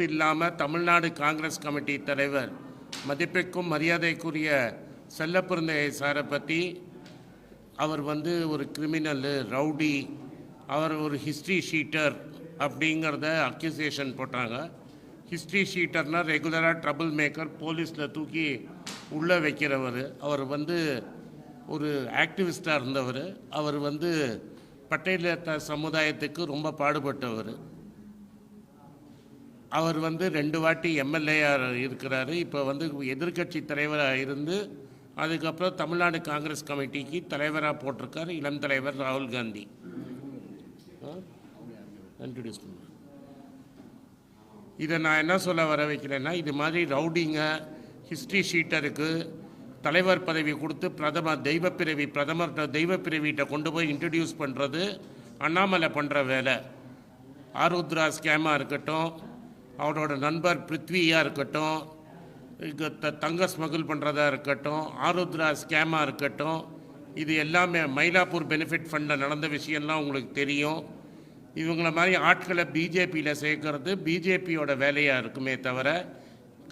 பொறுப்பு இல்லாமல் தமிழ்நாடு காங்கிரஸ் கமிட்டி தலைவர் மதிப்பிற்கும் மரியாதைக்குரிய செல்லப்பிறந்தையை சாரை பற்றி அவர் வந்து ஒரு கிரிமினலு ரவுடி அவர் ஒரு ஹிஸ்ட்ரி ஷீட்டர் அப்படிங்கிறத அக்யூசியேஷன் போட்டாங்க. ஹிஸ்ட்ரி ஷீட்டர்னால் ரெகுலராக ட்ரபுள் மேக்கர் போலீஸில் தூக்கி உள்ளே வைக்கிறவர். அவர் வந்து ஒரு ஆக்டிவிஸ்டாக இருந்தவர். அவர் வந்து பட்டேல சமுதாயத்துக்கு ரொம்ப பாடுபட்டவர். அவர் வந்து ரெண்டு வாட்டி எம்எல்ஏஆர் இருக்கிறாரு. இப்போ வந்து எதிர்க்கட்சி தலைவராக இருந்து அதுக்கப்புறம் தமிழ்நாடு காங்கிரஸ் கமிட்டிக்கு தலைவராக போட்டிருக்கார் இளம் தலைவர் ராகுல் காந்தி. இன்ட்ரடியூஸ் இதை நான் என்ன சொல்ல வர வைக்கிறேன்னா இது மாதிரி ரவுடிங்க ஹிஸ்ட்ரி ஷீட்டருக்கு தலைவர் பதவி கொடுத்து பிரதமர் தெய்வப்பிறவி பிரதமர் தெய்வப்பிறவிகிட்ட கொண்டு போய் இன்ட்ரடியூஸ் பண்ணுறது அண்ணாமலை பண்ணுற வேலை. ஆருத்ரா ஸ்கேமாக இருக்கட்டும் அவரோட நண்பர் பிருத்வியாக இருக்கட்டும் த தங்க ஸ்மகிள் பண்ணுறதா இருக்கட்டும் ஆருத்ரா ஸ்கேமாக இருக்கட்டும் இது எல்லாமே மயிலாப்பூர் பெனிஃபிட் ஃபண்டில் நடந்த விஷயம்லாம் உங்களுக்கு தெரியும். இவங்கள மாதிரி ஆட்களை பிஜேபியில் சேர்க்கறது பிஜேபியோட வேலையாக இருக்குமே தவிர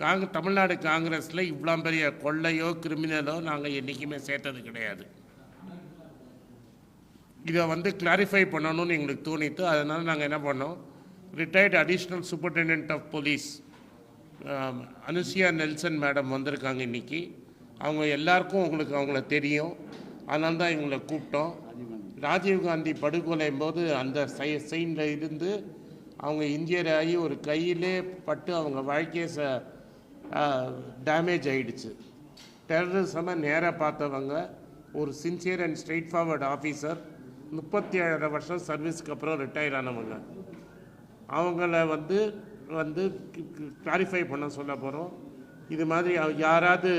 காங் தமிழ்நாடு காங்கிரஸில் இவ்வளோ பெரிய கொள்ளையோ கிரிமினலோ நாங்கள் என்றைக்குமே சேர்த்தது கிடையாது. இதை வந்து கிளாரிஃபை பண்ணணும்னு எங்களுக்கு தோணித்து அதனால் நாங்கள் என்ன பண்ணோம் retired additional superintendent of police Anusuya Nelson madam வந்திருக்காங்க இன்றைக்கி அவங்க எல்லாருக்கும் உங்களுக்கு அவங்கள தெரியும். அதனால தான் இவங்களை கூப்பிட்டோம். ராஜீவ்காந்தி படுகொலையும் போது அந்த சை சைனில் இருந்து அவங்க இந்தியர் ஆகி ஒரு கையிலே பட்டு அவங்க வாழ்க்கையை ச டேமேஜ் ஆகிடுச்சு டெரரிசமை நேராக பார்த்தவங்க ஒரு sincere and straightforward officer முப்பத்தி ஏழரை வருஷம் சர்வீஸ்க்கு அப்புறம் ரிட்டையர் ஆனவங்க. அவங்கள வந்து வந்து கிளாரிஃபை பண்ண சொல்ல போகிறோம் இது மாதிரி யாராவது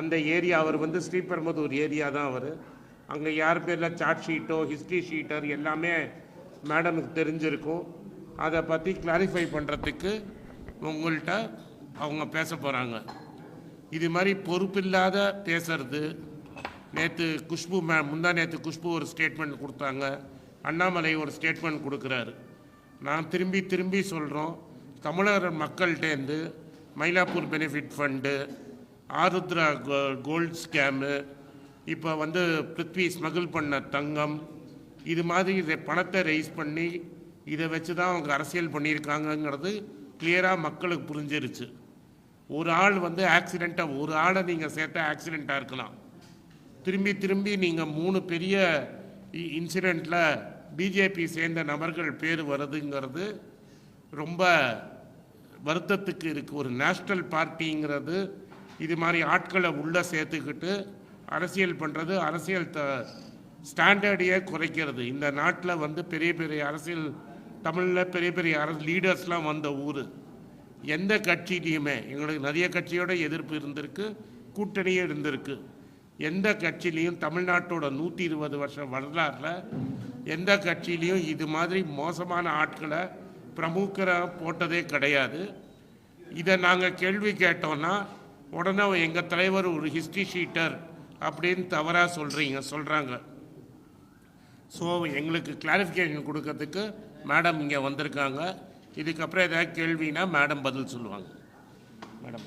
அந்த ஏரியா அவர் வந்து ஸ்ரீபெரும்புதூர் ஏரியா தான் அவர். அங்கே யார் பேரில் சார்ட் ஷீட்டோ ஹிஸ்ட்ரி ஷீட்டர் எல்லாமே மேடமுக்கு தெரிஞ்சிருக்கும். அதை பற்றி கிளாரிஃபை பண்ணுறதுக்கு உங்கள்கிட்ட அவங்க பேச போகிறாங்க இது மாதிரி பொறுப்பில்லாத பேசுறது. நேற்று குஷ்பு மே முந்தா நேற்று குஷ்பு ஒரு ஸ்டேட்மெண்ட் கொடுத்தாங்க. அண்ணாமலை ஒரு ஸ்டேட்மெண்ட் கொடுக்குறாரு. நான் திரும்பி திரும்பி சொல்கிறோம் தமிழக மக்கள்கிட்டேருந்து மயிலாப்பூர் பெனிஃபிட் ஃபண்டு ஆருத்ரா கோ கோல்ட் ஸ்கேமு இப்போ வந்து பிருத்வி ஸ்மகிள் பண்ண தங்கம் இது மாதிரி இதை பணத்தை ரைஸ் பண்ணி இதை வச்சு தான் அவங்க அரசியல் பண்ணியிருக்காங்கங்கிறது கிளியராக மக்களுக்கு புரிஞ்சிருச்சு. ஒரு ஆள் வந்து ஆக்சிடெண்ட்டாக ஒரு ஆளை நீங்கள் சேர்த்தா ஆக்சிடெண்ட்டாக இருக்கலாம். திரும்பி திரும்பி நீங்கள் மூணு பெரிய இன்சிடெண்ட்டில் பிஜேபி சேர்ந்த நபர்கள் பேர் வருதுங்கிறது ரொம்ப வருத்தத்துக்கு இருக்குது ஒரு நேஷ்னல் பார்ட்டிங்கிறது இது மாதிரி ஆட்களை உள்ளே சேர்த்துக்கிட்டு அரசியல் பண்ணுறது அரசியல் த ஸ்டாண்டர்டையே குறைக்கிறது. இந்த நாட்டில் வந்து பெரிய பெரிய அரசியல் தமிழில் பெரிய பெரிய அரசு லீடர்ஸ்லாம் வந்த ஊர். எந்த கட்சியிலையுமே எங்களுக்கு நிறைய கட்சியோட எதிர்ப்பு இருந்திருக்கு கூட்டணியும் இருந்திருக்கு. எந்த கட்சியிலையும் தமிழ்நாட்டோட நூற்றி இருபது வருஷம் வரலாறில் எந்த கட்சியிலையும் இது மாதிரி மோசமான ஆட்களை பிரமுகராக போட்டதே கிடையாது. இதை நாங்கள் கேள்வி கேட்டோன்னா உடனே எங்கள் தலைவர் ஒரு ஹிஸ்ட்ரி ஷீட்டர் அப்படின்னு தவறாக சொல்கிறீங்க சொல்கிறாங்க ஸோ எங்களுக்கு கிளாரிஃபிகேஷன் கொடுக்கறதுக்கு மேடம் இங்கே வந்திருக்காங்க. இதுக்கப்புறம் ஏதாவது கேள்வினா மேடம் பதில் சொல்லுவாங்க. மேடம்